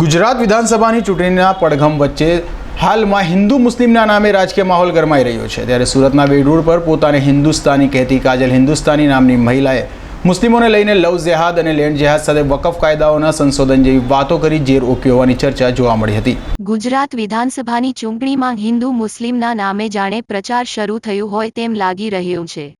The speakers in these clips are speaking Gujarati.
ગુજરાત વિધાનસભાની ચૂંટણીના પડઘમ વચ્ચે હાલમાં હિન્દુ મુસ્લિમના નામે રાજકીય માહોલ ગરમાઈ રહ્યો છે. ત્યારે સુરતના બેડરોડ પર પોતાને હિન્દુસ્તાની કહેતી કાજલ હિન્દુસ્તાની નામની મહિલાએ મુસ્લિમોને લઈને લવ જેહાદ અને લેન્ડ જેહાદ સાથે વકફ કાયદાઓના સંશોધન જેવી વાતો કરી ઝેર ઓકી હોવાની ચર્ચા જોવા મળી હતી. ગુજરાત વિધાનસભાની ચૂંટણીમાં હિન્દુ મુસ્લિમના નામે જાણે પ્રચાર શરૂ થયું હોય તેમ લાગી રહ્યું છે.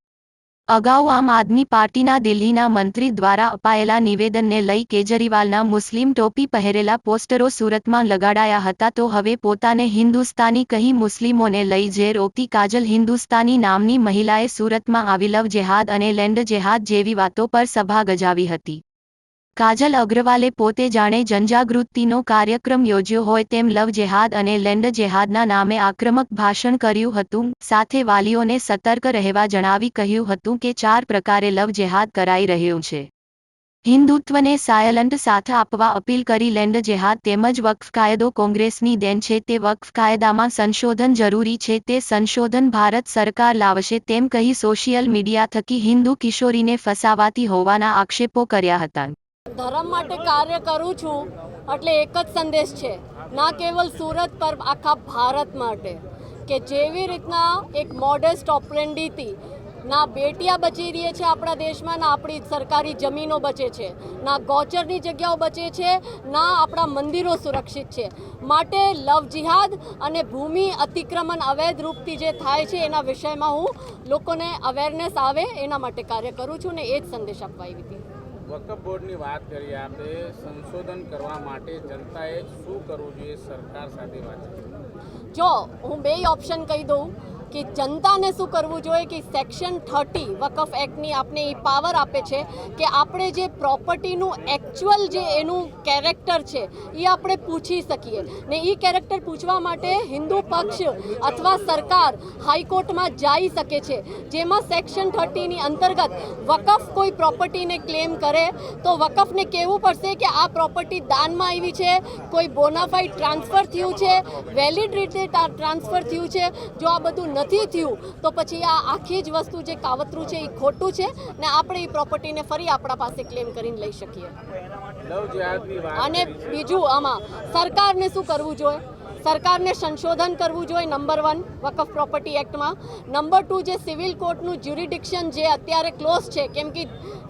અગાઉ આમ આદમી પાર્ટીના દિલ્હીના મંત્રી દ્વારા અપાયેલા નિવેદનને લઈ કેજરીવાલના મુસ્લિમ ટોપી પહેરેલા પોસ્ટરો સુરતમાં લગાડાયા હતા તો હવે પોતાને હિન્દુસ્તાની કહી મુસ્લિમોને લઈ ઝેર ઓકતી કાજલ હિન્દુસ્તાની નામની મહિલાએ સુરતમાં આવી લવ જેહાદ અને લેન્ડ જેહાદ જેવી વાતો પર સભા ગજાવી હતી. કાજલ અગ્રવાલે પોતે જાણે જનજાગૃતિનો કાર્યક્રમ યોજ્યો હોય તેમ લવ જેહાદ અને લેન્ડ જેહાદના નામે આક્રમક ભાષણ કર્યું હતું. સાથે વાલીઓને સતર્ક રહેવા જણાવી કહ્યું હતું કે ચાર પ્રકારે લવ જેહાદ કરાઈ રહ્યું છે. હિન્દુત્વને સાયલન્ટ સાથ આપવા અપીલ કરી લેન્ડ જેહાદ તેમજ વક્ફ કાયદો કોંગ્રેસની દેન છે તે વક્ફ કાયદામાં સંશોધન જરૂરી છે તે સંશોધન ભારત સરકાર લાવશે તેમ કહી સોશિયલ મીડિયા થકી હિન્દુ કિશોરીને ફસાવાતી હોવાના આક્ષેપો કર્યા હતા. ધર્મ માટે કાર્ય કરું છું, એટલે એક જ સંદેશ છે. ના કેવલ સુરત, પર આખા ભારત માટે. કે જેવી રીતના એક મોડેસ્ટ ઓપરેન્ડીથી ના બેટિયા બચી રહી છે આપણા દેશમાં, ના આપણી સરકારી જમીનો બચે છે, ના ગોચરની જગ્યાઓ બચે છે, ના આપણા મંદિરો સુરક્ષિત છે. માટે લવ જિહાદ અને ભૂમિ અતિક્રમણ અવૈધ રૂપથી જે થાય છે, એના વિષયમાં હું લોકોને અવેરનેસ આવે, એના માટે કાર્ય કરું છું ને એ જ સંદેશ આપવા આવી હતી. વકફ બોર્ડની વાત કરીએ આપણે, સંશોધન કરવા માટે જનતાએ શું કરવું જોઈએ? સરકાર સાથે વાત જો, હું બે ઓપ્શન કહી દઉં. કે જનતાને શું કરવું જોઈએ કે સેક્શન થર્ટી વકફ એક્ટની આપણે એ પાવર આપે છે કે આપણે જે પ્રોપર્ટીનું એકચ્યુઅલ જે એનું કેરેક્ટર છે, એ આપણે પૂછી શકીએ. ને એ કેરેક્ટર પૂછવા માટે હિન્દુ પક્ષ અથવા સરકાર હાઈકોર્ટમાં જઈ શકે છે. જેમાં સેક્શન થર્ટીની અંતર્ગત વકફ કોઈ પ્રોપર્ટીને ક્લેમ કરે, તો વકફને કહેવું પડશે કે આ પ્રોપર્ટી દાનમાં આવી છે, કોઈ બોનાફાઈડ ટ્રાન્સફર થયું છે વેલિડ રીતે ટ્રાન્સફર થયું છે. જો આ બધું નથી થયું તો પછી આ આખી જ વસ્તુ જે કાવતરું છે એ ખોટું છે ને આપણે એ પ્રોપર્ટીને ફરી આપણા પાસે ક્લેમ કરીને લઈ શકીએ. અને બીજું આમાં સરકારને શું કરવું જોઈએ? સરકારને સંશોધન કરવું જોઈએ નંબર વન વકફ પ્રોપર્ટી એક્ટમાં નંબર ટુ જે સિવિલ કોર્ટનું જ્યુરિડિક્શન જે અત્યારે ક્લોઝ છે, કેમ કે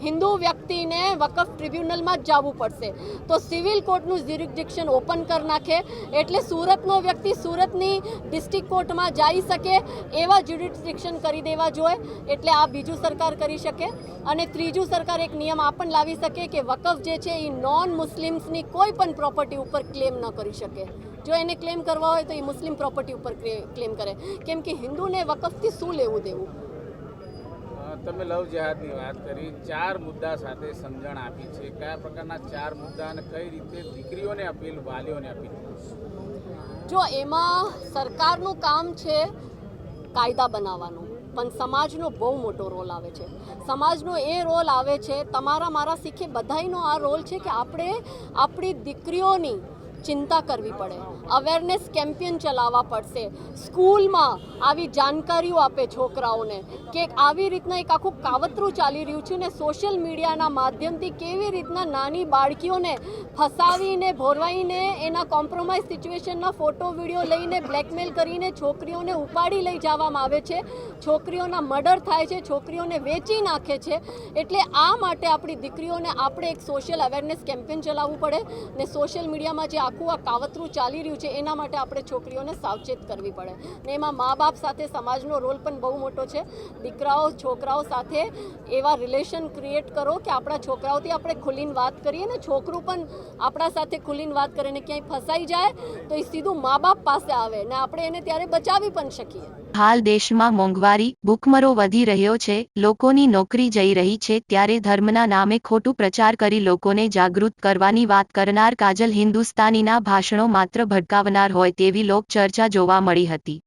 હિન્દુ વ્યક્તિને વકફ ટ્રિબ્યુનલમાં જ જવું પડશે. તો સિવિલ કોર્ટનું જ્યુરિડિક્શન ઓપન કરી નાખે, એટલે સુરતનો વ્યક્તિ સુરતની ડિસ્ટ્રિક્ટ કોર્ટમાં જઈ શકે, એવા જ્યુરિડિક્શન કરી દેવા જોઈએ, એટલે આ બીજું સરકાર કરી શકે. અને ત્રીજું સરકાર એક નિયમ આ પણ લાવી શકે કે વકફ જે છે એ નોન મુસ્લિમ્સની કોઈ પણ પ્રોપર્ટી ઉપર ક્લેમ ન કરી શકે. જો એને ક્લેમ કરવા હોય તો એ મુસ્લિમ પ્રોપર્ટી ઉપર ક્લેમ કરે. કેમ કે હિન્દુને વકફથી શું લેવું દેવું? તમે લવ જેહાદની વાત કરી ચાર મુદ્દા સાથે સમજણ આપી છે. કયા પ્રકારના ચાર મુદ્દા અને કઈ રીતે દીકરીઓને અપીલ વાલીઓને અપીલ? જો એમાં સરકારનું કામ છે કાયદા બનાવવાનું પણ સમાજનો બહુ મોટો રોલ આવે છે. સમાજનો એ રોલ આવે છે તમારા મારા શીખે બધાયનો આ રોલ છે કે આપણે આપણી દીકરીઓની ચિંતા કરવી પડે. અવેરનેસ કેમ્પેન ચલાવવા પડશે. સ્કૂલમાં આવી જાણકારીઓ આપે છોકરાઓને કે આવી રીતના એક આખું કાવતરું ચાલી રહ્યું છે ને સોશિયલ મીડિયાના માધ્યમથી કેવી રીતના નાની બાળકીઓને ફસાવીને, ભોરવાઈને એના કોમ્પ્રોમાઇઝ સિચ્યુએશનના ફોટો, વીડિયો લઈને બ્લેકમેલ કરીને છોકરીઓને ઉપાડી લઈ જવામાં આવે છે. છોકરીઓના મર્ડર થાય છે, છોકરીઓને વેચી નાખે છે. એટલે આ માટે આપણી દીકરીઓને આપણે એક સોશિયલ અવેરનેસ કેમ્પેન ચલાવવું પડે ને સોશિયલ મીડિયામાં જે આખું આ કાવતરું ચાલી રહ્યું છે, એના માટે આપણે છોકરીઓને સાવચેત કરવી પડે. ને એમાં મા બાપ સાથે સમાજનો રોલ પણ બહુ મોટો છે. દીકરાઓ, છોકરાઓ સાથે એવા રિલેશન ક્રિએટ કરો કે આપણા છોકરાઓથી આપણે ખુલીને વાત કરીએ ને છોકરું પણ આપણા સાથે ખુલીને વાત કરે ને ક્યાંય ફસાઈ જાય તો એ સીધું મા બાપ પાસે આવે ને આપણે એને ત્યારે બચાવી પણ શકીએ. હાલ દેશમાં મોંઘવારી, ભૂખમરો વધી રહ્યો છે, લોકોની નોકરી જઈ રહી છે, ત્યારે ધર્મના નામે ખોટું પ્રચાર કરી લોકોને જાગૃત કરવાની વાત કરનાર કાજલ હિન્દુસ્તાનીના ભાષણો માત્ર ભડકાવનાર હોય તેવી લોકચર્ચા જોવા મળી હતી.